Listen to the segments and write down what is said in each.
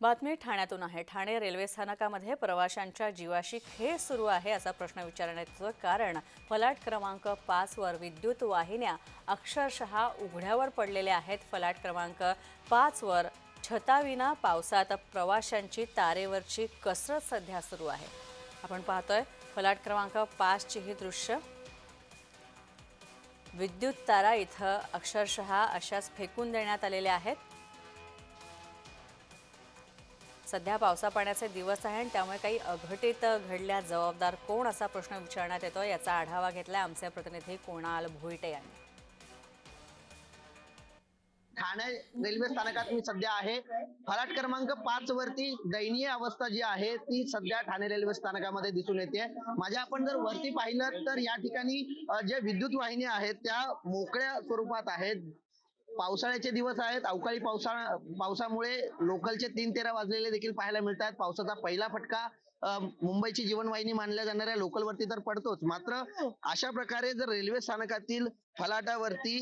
बातमी ठाण्यातून आहे. ठाणे रेल्वे स्थानकामध्ये प्रवाशांच्या जीवाशी खेळ सुरू आहे असा प्रश्न विचारण्याचं कारण फलाट क्रमांक पाचवर विद्युत वाहिन्या अक्षरशः उघड्यावर पडलेल्या आहेत. फलाट क्रमांक पाचवर छताविना पावसात प्रवाशांची तारेवरची कसरत सध्या सुरू आहे. आपण पाहतोय फलाट क्रमांक पाचची ही दृश्य. विद्युत तारा इथं अक्षरशः अशाच फेकून देण्यात आलेल्या आहेत. सध्या पावसा पाण्याचे दिवस आहे आणि त्यामुळे काही अघटित घडल्या जबाबदार कोण असा प्रश्न विचारण्यात येतो याचा आढावा घेतलाय आमचे प्रतिनिधी कोणाल भोईटे यांनी. ठाणे रेल्वे स्थानकात मी सध्या आहे. फलाट क्रमांक पाच वरती दयनीय अवस्था जी आहे ती सध्या ठाणे रेल्वे स्थानकामध्ये दिसून येते. माझ्या आपण जर वरती पाहिलं तर या ठिकाणी जे ज्या विद्युत वाहिन्या आहेत त्या मोकळ्या स्वरूपात आहेत. पावसाळ्याचे दिवस आहेत. अवकाळी पावसाळा पावसामुळे लोकलचे तीन तेरा वाजलेले देखील पाहायला मिळतात. पावसाचा पहिला फटका मुंबईची जीवनवाहिनी मानल्या जाणाऱ्या लोकलवरती तर पडतोच. मात्र अशा प्रकारे जर रेल्वे स्थानकातील फलाटावरती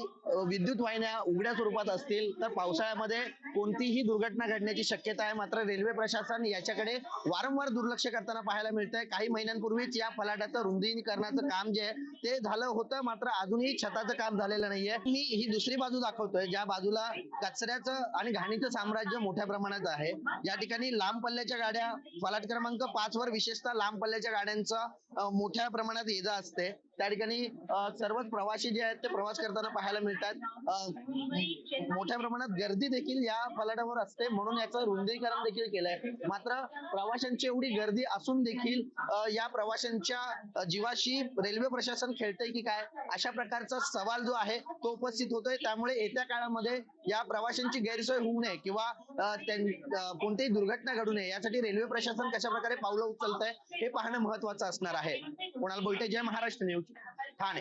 विद्युत वाहिन्या उघड्या स्वरूपात असतील तर पावसाळ्यामध्ये कोणतीही दुर्घटना घडण्याची शक्यता आहे. मात्र रेल्वे प्रशासन याच्याकडे वारंवार दुर्लक्ष करताना पाहायला मिळतंय. काही महिन्यांपूर्वीच या फलाटाचं रुंदीकरणाचं काम जे आहे ते झालं होतं. मात्र अजूनही छताचं काम झालेलं नाहीये. मी ही दुसरी बाजू दाखवतोय ज्या बाजूला कचऱ्याचं आणि घाणीचं साम्राज्य मोठ्या प्रमाणात आहे. या ठिकाणी लांब पल्ल्याच्या गाड्या फलाट क्रमांक पाच वर विशेषतः लांब पल्ल्याच्या गाड्यांचा मोठ्या प्रमाणात येजा असते. त्या ठिकाणी सर्वच प्रवासी जे आहेत ते प्रवास करताना पाहायला मिळतात. मोठ्या प्रमाणात गर्दी देखील या पलाटावर असते. म्हणून याचं रुंदीकरण देखील केलंय. मात्र प्रवाशांची एवढी गर्दी असून देखील या प्रवाशांच्या जीवाशी रेल्वे प्रशासन खेळतंय की काय? अशा प्रकारचा सवाल जो आहे तो उपस्थित होतोय. त्यामुळे येत्या काळामध्ये या प्रवाशांची गैरसोय होऊ नये किंवा कोणतीही दुर्घटना घडू नये यासाठी रेल्वे प्रशासन कशा प्रकारे पावलं उचलतंय हे पाहणं महत्वाचं असणार आहे. कुणाल बोलते जय महाराष्ट्र न्यूज. ठाणे.